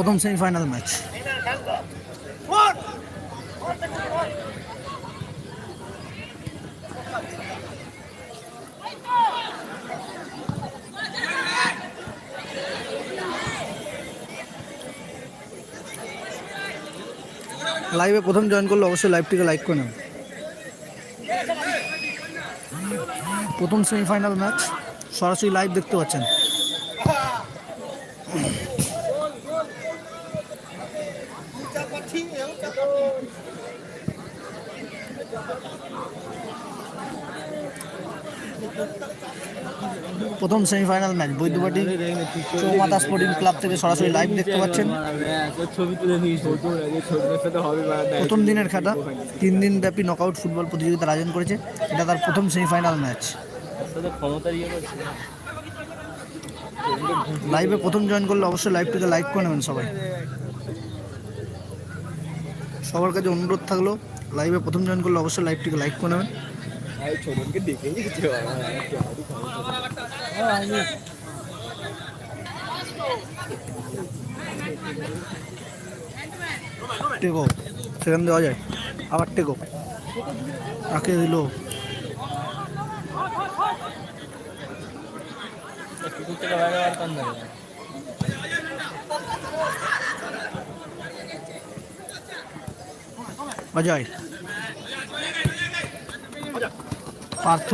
প্রথম semifinal match লাইভে প্রথম জয়েন করলে অবশ্যই লাইভটিকে লাইক করে নেবেন প্রথম সেমিফাইনাল ম্যাচ সরাসরি লাইভ দেখতে পাচ্ছেন। প্রথম semifinal match Baidyabati Choumata sporting club থেকে সরাসরি লাইভ দেখতে পাচ্ছেন। প্রথম দিনের খেলা, তিন দিন ব্যাপী নকআউট ফুটবল প্রতিযোগিতার আয়োজন করেছে। এটা তার প্রথম সেমিফাইনাল ম্যাচ লাইভে প্রথম জয়েন করলে অবশ্যই লাইভটিকে লাইক করে নেবেন সবাই। সবার কাছে অনুরোধ থাকল লাইভে প্রথম জয়েন করলে অবশ্যই লাইভটিকে লাইক করে নেবেন। ছোটনকে দেখে নিয়েছে টেকো সেখান দেওয়া যায় আবার টেকো কাকে দিল কুকুর থেকে বাইরে বার কান ধরে অজয় পার্থ।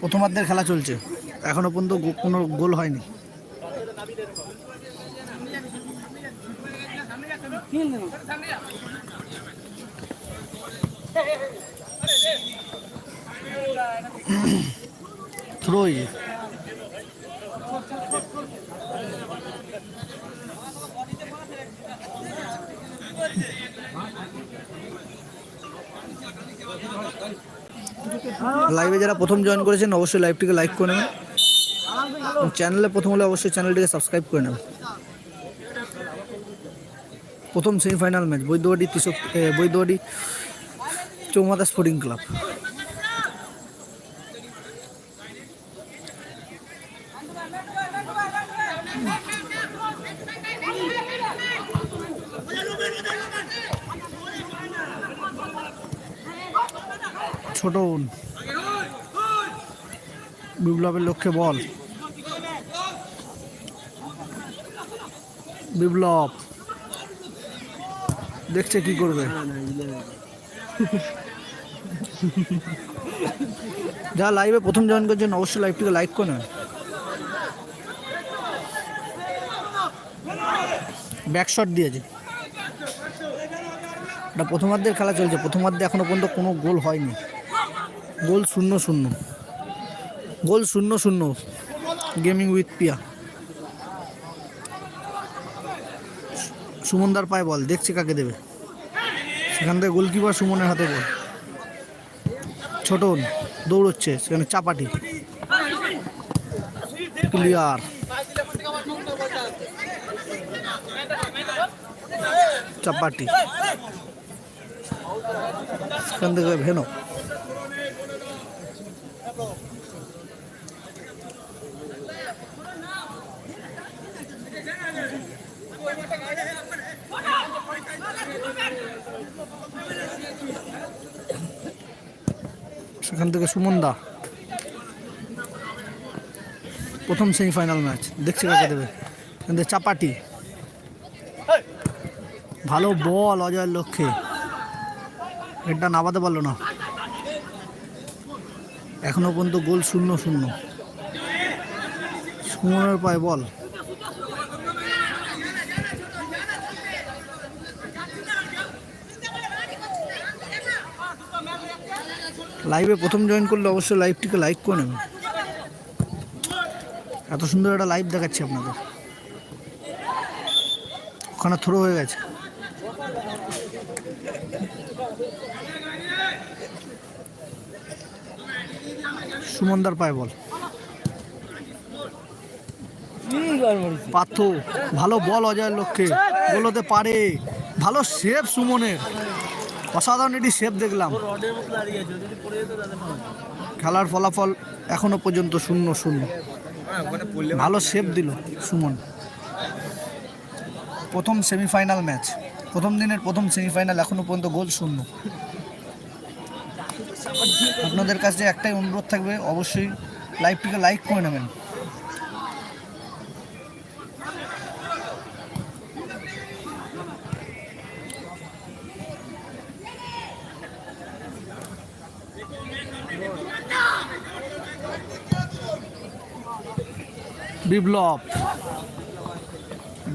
প্রথমার্ধের খেলা চলছে। এখনও পর্যন্ত কোনো গোল হয়নি। থ্রোই। লাইভে যারা প্রথম জয়েন করেছেন অবশ্যই লাইভটিকে লাইক করে নেবেন। চ্যানেলে প্রথম হলে অবশ্যই চ্যানেলটিকে সাবস্ক্রাইব করে নেবেন। প্রথম সেমিফাইনাল ম্যাচ বৈদ্যবাড়ি তিসক এ, বৈদ্যবাড়ি চৌমাতা স্পোর্টিং ক্লাব ছোট বিপ্লবের লক্ষ্যে বল। বিপ্লব। দেখছে কি করবে। যা লাইভে প্রথম জয়েন করছেন অবশ্যই লাইভটিকে লাইক করে নেন ব্যাক শট দিয়েছে। প্রথমার্ধের খেলা চলছে। প্রথমার্ধে এখনও পর্যন্ত কোনো গোল হয়নি। গোল শূন্য শূন্য। গোল শূন্য শূন্য। গেমিং উইথ পিয়া সুমনদার পায়ে বল, দেখছে কাকে দেবে। সেখান থেকে গোলকিপার সুমনের হাতে বল। ছোটন দৌড়চ্ছে, সেখানে চাপাটি। ক্লিয়ার চাপাটি। সেখান থেকে ভেনো। সেখান থেকে সুমন দা। প্রথম সেমিফাইনাল ম্যাচ দেখছি কাকে দেবে। এখান থেকে চাপাটি। ভালো বল অজয়ের লক্ষ্যে। এটা নামাতে পারল না। এখনও পর্যন্ত গোল শূন্য শূন্য। সুমনের পায় বল লাইভে প্রথম জয়েন করলে অবশ্যই লাইভটিকে লাইক করে নেবেন এত সুন্দর একটা লাইভ দেখাচ্ছি আপনাদের। ওখানে থ্রো হয়ে গেছে। সুমনদার পায় বল। পার্থ, ভালো বল অজয়ের লক্ষ্যে। বলতে পারে। ভালো সেভ সুমনের। অসাধারণ এটি সেভ দেখলাম। খেলার ফলাফল এখনও পর্যন্ত শূন্য শূন্য। ভালো সেভ দিল সুমন। প্রথম সেমিফাইনাল ম্যাচ প্রথম দিনের প্রথম সেমিফাইনাল এখনও পর্যন্ত গোল শূন্য। আপনাদের কাছে একটাই অনুরোধ থাকবে অবশ্যই লাইভটিকে লাইক করে নেবেন। বিপ্লব।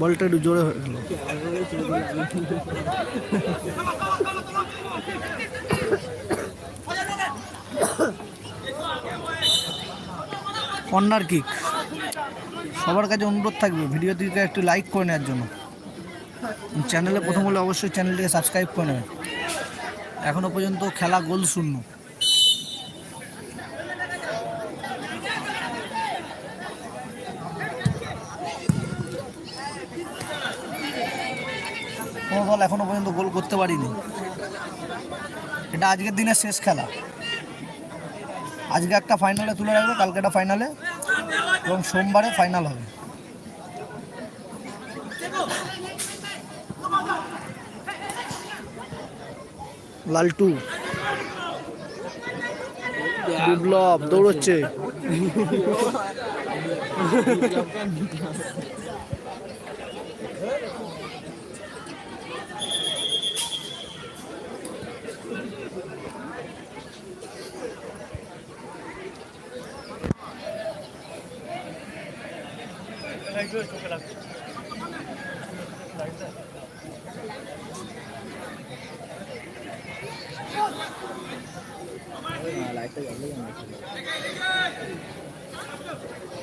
বলটা একটু জোরে হয়ে গেল। কর্নার কিক সবার কাছে অনুরোধ থাকবে, ভিডিওটিকে একটু লাইক করে নেওয়ার জন্য। চ্যানেলে প্রথম হলে অবশ্যই চ্যানেলটিকে সাবস্ক্রাইব করে নেবেন এখনও পর্যন্ত খেলা গোল শূন্য। দল এখনও পর্যন্ত গোল করতে পারিনি। এটা আজকের দিনের শেষ খেলা। আজকে একটা ফাইনালে তুলে রাখবে, কালকে একটা ফাইনালে এবং সোমবারে ফাইনাল হবে। লালটু। বিপ্লব, দৌড়চ্ছে।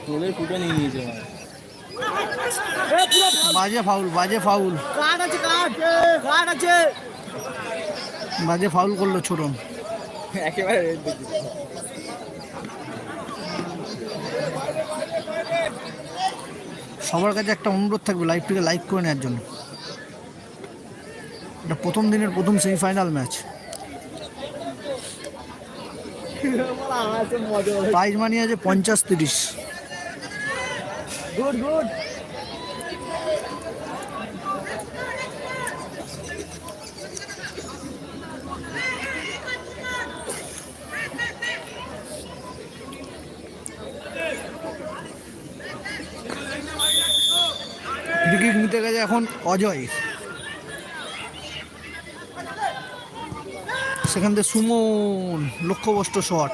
তোদের ফুটে নিয়ে নিয়েছে বাজে ফাউল বাজে ফাউল আছে। আছে বাজে ফাউল করল ছোটন। একেবারে রেড দেখি সবার কাছে একটা অনুরোধ থাকবে লাইভটিকে লাইক করে নেওয়ার জন্য। এটা প্রথম দিনের প্রথম সেমিফাইনাল ম্যাচ প্রাইজ মানি আছে পঞ্চাশ তিরিশ। গুড গুড নিতে গেছে এখন অজয়। সেখান থেকে সুমন লক্ষ্যবস্ত শট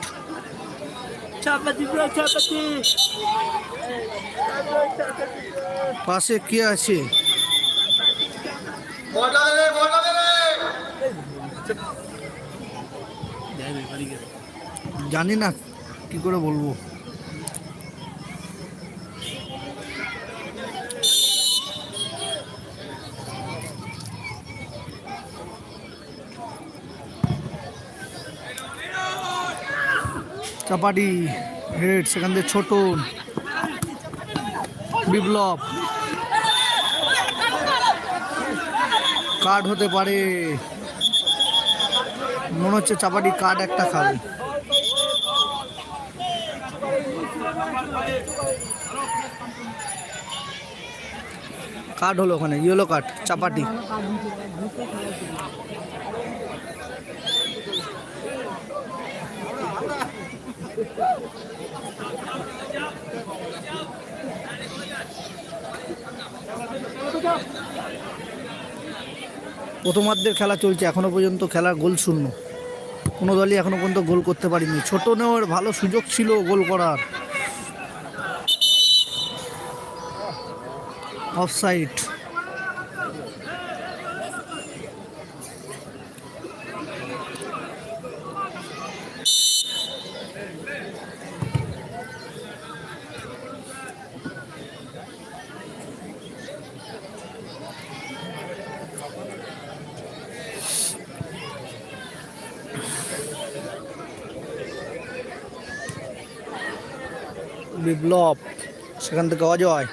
চাপাতি ব্রো চাপাতি। পাশে কে আছে? জানি না কি করে বলব? চাপাটি হেড, সেখান থেকে ছোট বিপ্লব। কার্ড হতে পারে। মনে হচ্ছে চাপাটি কার্ড একটা খাবে। কার্ড হলো ওখানে, ইয়েলো কার্ড, চাপাটি। প্রথমার্ধের খেলা চলছে, এখনও পর্যন্ত খেলার গোল শূন্য। কোনো দলই এখনও পর্যন্ত গোল করতে পারিনি। ছোট নেওয়ার ভালো সুযোগ ছিল গোল করার। অফসাইড বিপ্লব, সেখান থেকে অজয়।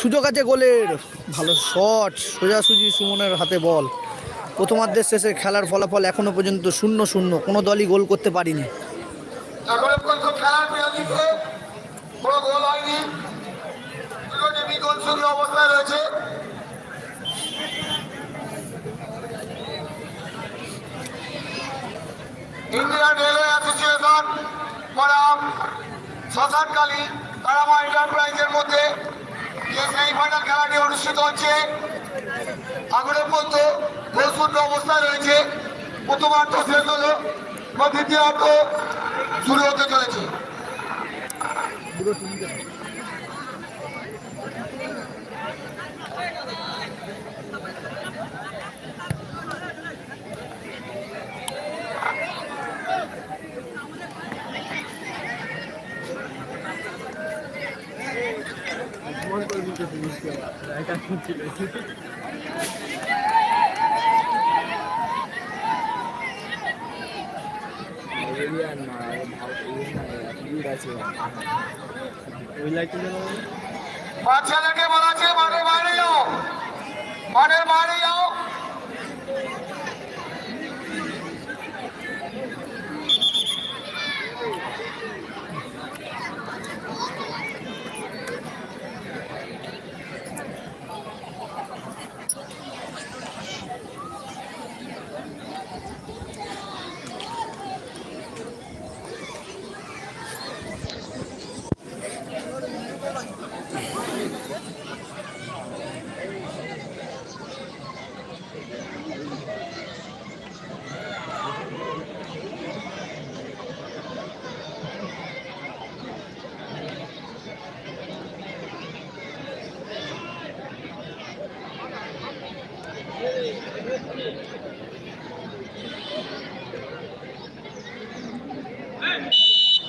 সুযোগ আছে গোলের। ভালো শট, সোজাসুজি সুমনের হাতে বল। প্রথমার্ধের শেষে খেলার ফলাফল এখনও পর্যন্ত শূন্য শূন্য। কোনো দলই গোল করতে পারিনি। রেলওয়ে অ্যাসোসিয়েশন করা শ্মশানকালী তারামা এন্টারপ্রাইজের মধ্যে যে সেমিফাইনাল খেলাটি অনুষ্ঠিত হচ্ছে এখনও পর্যন্ত গোল অবস্থায় রয়েছে। প্রথমার্থ শেষ হলো এবং দ্বিতীয়ার্থ শুরু হতে চলেছে মন করে দিতে জিনিসকে এটা ছিল এলিয়ান না ভাব ইয়ে আছে ওই লাইটটা যেন বাচ্চাদেরকে বলা আছে মাঠে বাইরে যাও। মাঠের বাইরে যাও।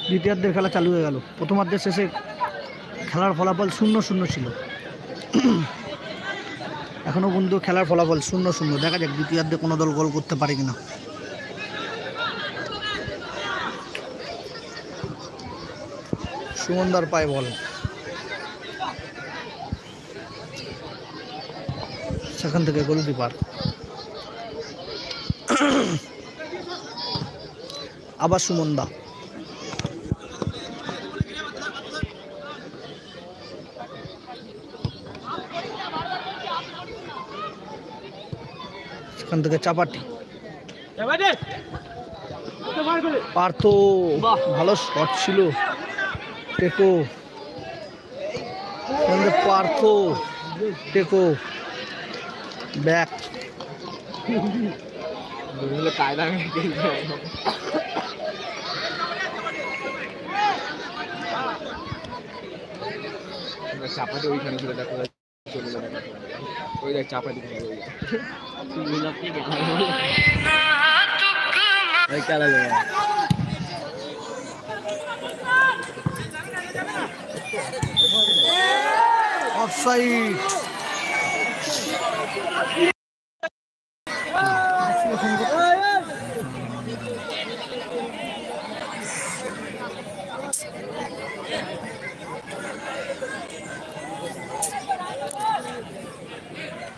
দ্বিতীয়ার্ধের খেলা চালু হয়ে গেল। প্রথমার্ধের শেষে খেলার ফলাফল শূন্য শূন্য ছিল। এখনও পর্যন্ত খেলার ফলাফল শূন্য শূন্য। দেখা যাক দ্বিতীয়ার্ধে কোনো দল গোল করতে পারে কিনা। সুমনদার পায়ে বল। সেখান থেকে গোলকিপার। আবার সুমনদা। সেখান থেকে চাপাটি। পার্থ ভালো শট ছিল। টেকো। পার্থ। টেকো। ব্যাক। চাপাতে ওইখানে দেখো চলে যাবে ওই দেখ ওই দেখ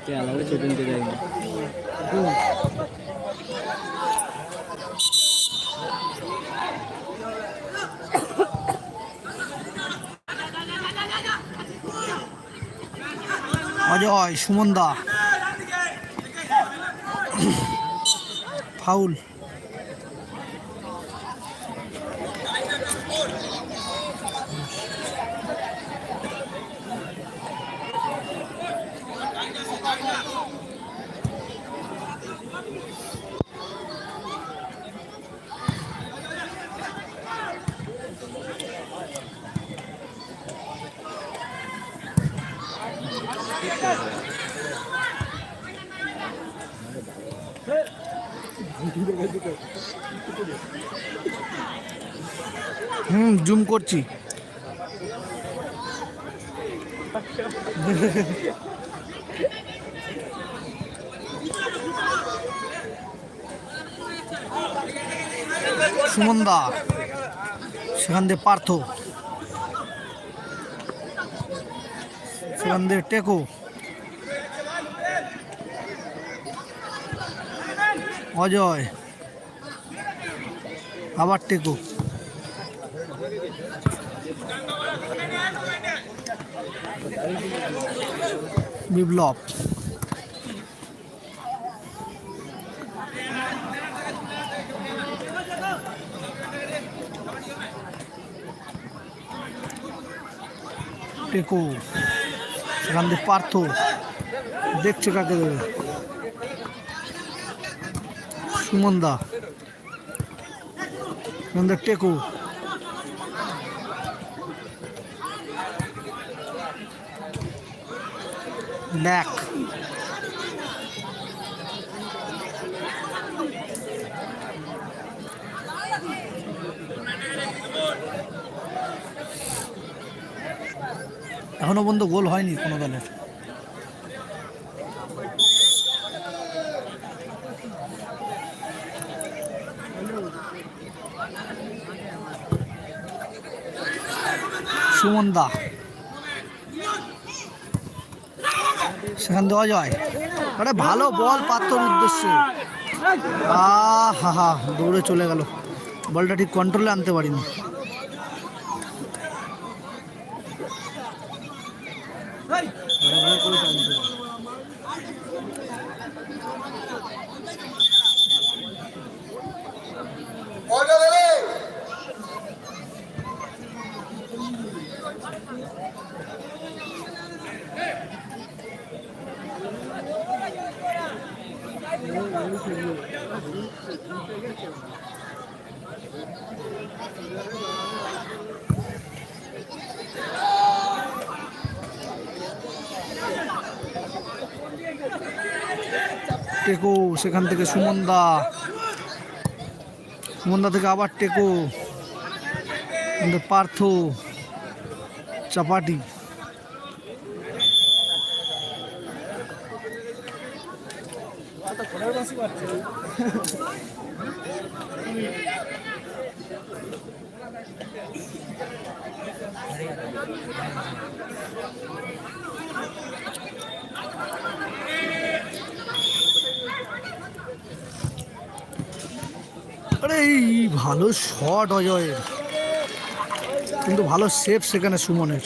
খেলা সুমন দা অজয় ফাউল। হুম জুম করছি। সুমনদা সেখান দিয়ে পার্থ। সেখান দিয়ে টেকো। অজয় আবার টেকো। বিপ্লব। টেকো। সেখান দিয়ে পার্থ দেখছে কাকে দেবে সুমন দা। সেখান দা টেকো। দেখ এখনও পর্যন্ত গোল হয়নি কোনো দলের। সুমন দা। সেখান দেওয়া যায়। আরে ভালো বল পাত্রর উদ্দেশ্যে। আহ, হা হা, দৌড়ে চলে গেল। বলটা ঠিক কন্ট্রোলে আনতে পারিনি। টেকো সেখান থেকে সুমনদা। সুমনদা থেকে আবার টেকো। পার্থ চাপাটি আরে এই ভালো শট অজয়ের কিন্তু ভালো সেফ সেখানে সুমনের।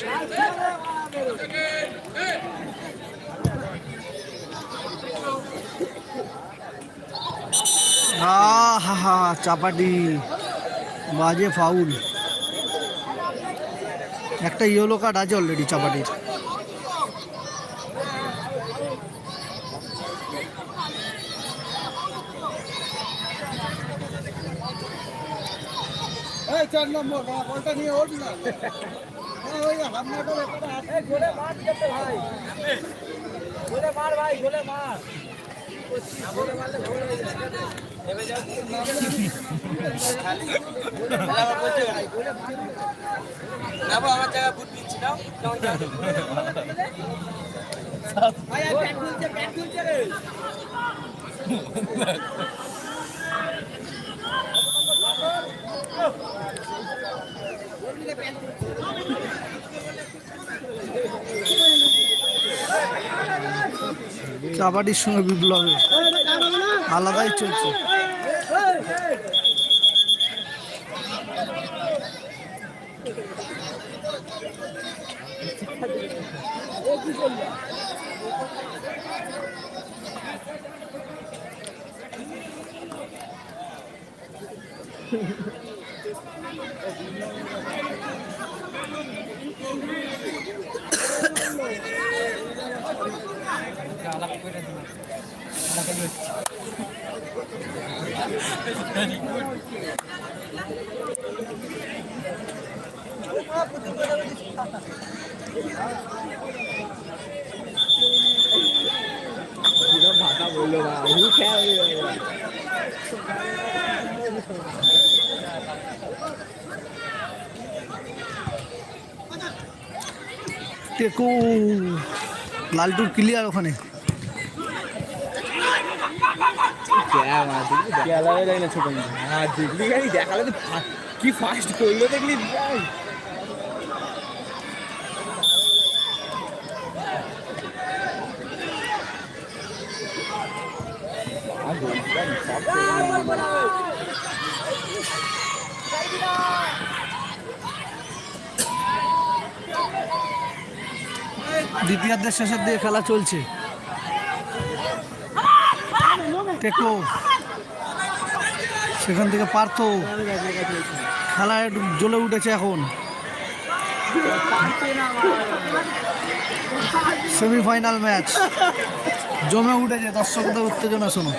আহা হা চাপাটি। বাজে ফাউল একটা ইয়েলো কার্ড আছে অলরেডি চাপাটির। গোল হয়ে যাবে নেমে যাও নামো আমার জায়গা বুট দিচ্ছি নাও ভাই কাবাডির সঙ্গে বিপ্লবের আলাদাই চলছে। ভাষা বলল হু খেয়া হয়ে গেল টেকো লালটুর ক্লিয়ার ওখানে দেখালে তো কি ফাস্ট করল দেখলি ভাই দ্বিতীয়ার্ধের শেষের দিকে খেলা চলছে। টেকো। সেখান থেকে পার্থ। একটু জ্বলে উঠেছে এখন। Semifinal match. জমে উঠেছে, দর্শকদের উত্তেজনা, শোনো।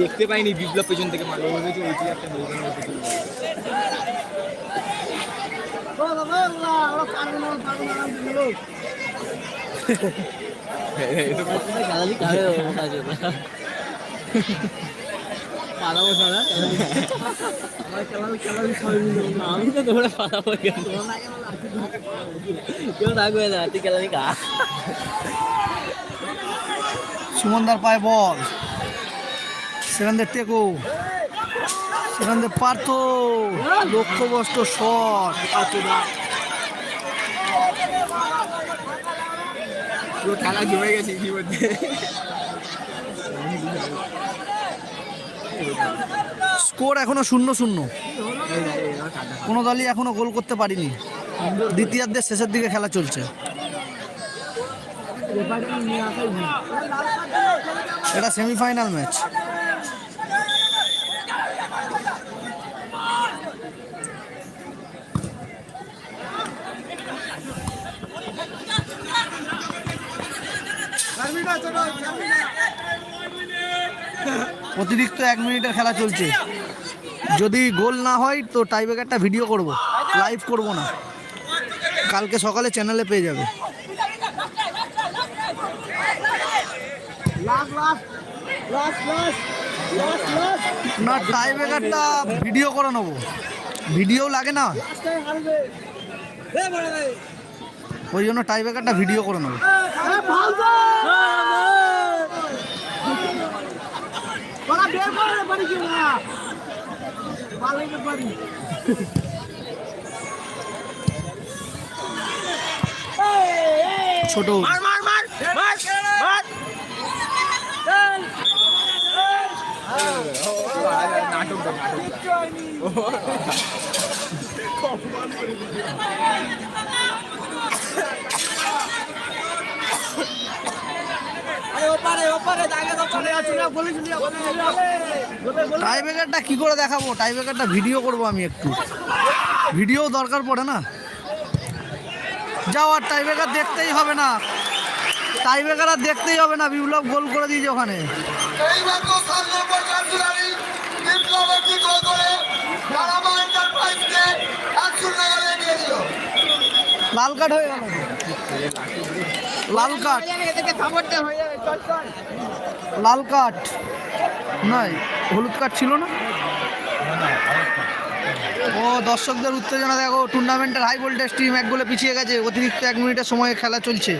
দেখতে পাইনি বিপ্লব পেছন থেকে মারলো আমি তো দৌড়ে পালাবো সুমনদার পায়ে বল। সেখান থেকে টেকো সেখান থেকে পার্থ লক্ষ্যবস্ত শট। পুরো খেলা জমে গেছে ইতিমধ্যে। স্কোর এখনও শূন্য শূন্য। কোনো দলই এখনও গোল করতে পারিনি। দ্বিতীয়ার্ধের শেষের দিকে খেলা চলছে। এটা সেমিফাইনাল ম্যাচ। অতিরিক্ত এক মিনিটের খেলা চলছে। যদি গোল না হয়, তো টাইব্রেকারটা ভিডিও করব। লাইভ করব না। কালকে সকালে চ্যানেলে পেয়ে যাবে। না টাইব্রেকারটা ভিডিও করে নেব। ভিডিও লাগে না। ওই জন্য টাইব্রেকারটা ভিডিও করে নেব। ছোট। নাটক দেখ। টাইব্রেকারটা কি করে দেখাবো? টাইব্রেকারটা ভিডিও করব আমি একটু। ভিডিও দরকার পড়ে না। যাও, আর টাইব্রেকার দেখতেই হবে না। টাইব্রেকার আর দেখতেই হবে না। বিপ্লব গোল করে দিয়েছে ওখানে। লাল কার্ড হয়ে গেল। লাল কার্ড লাল কার্ড নাই, হলুদ কার্ড ছিল না? ও, দর্শকদের উত্তেজনা, দেখো টুর্নামেন্টের হাই ভোল্টেজ টিম এক গোলে পিছিয়ে গেছে। অতিরিক্ত এক মিনিটের সময় খেলা চলছে।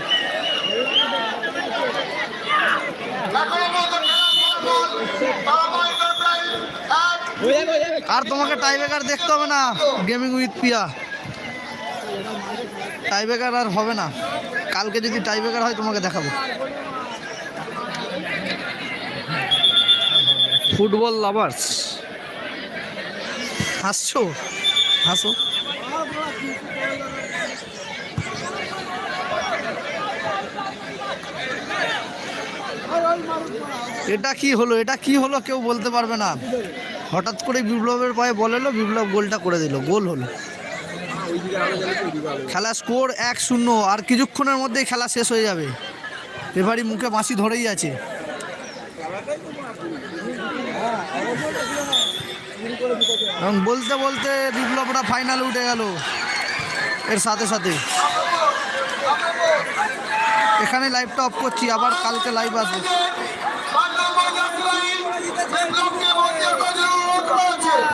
আর তোমাকে টাইব্রেকার দেখতে হবে না গেমিং উইথ পিয়া টাইব্রেকার আর হবে না। কালকে যদি টাইব্রেকার হয় তোমাকে দেখাবো। ফুটবল লাভার্স হাসছো? হাসো। এটা কি হলো? এটা কি হলো? কেউ বলতে পারবে না। হঠাৎ করে বিপ্লবের পায়ে বল এলো বিপ্লব গোলটা করে দিল। গোল হলো। খেলা স্কোর এক শূন্য, আর কিছুক্ষণের মধ্যেই খেলা শেষ হয়ে যাবে। রেফারি মুখে বাঁশি ধরেই আছে। এবং বলতে বলতে বিপ্লবরা ফাইনাল উঠে গেল এর সাথে সাথে। এখানে লাইভটা অফ করছি, আবার কালকে লাইভ আসবে।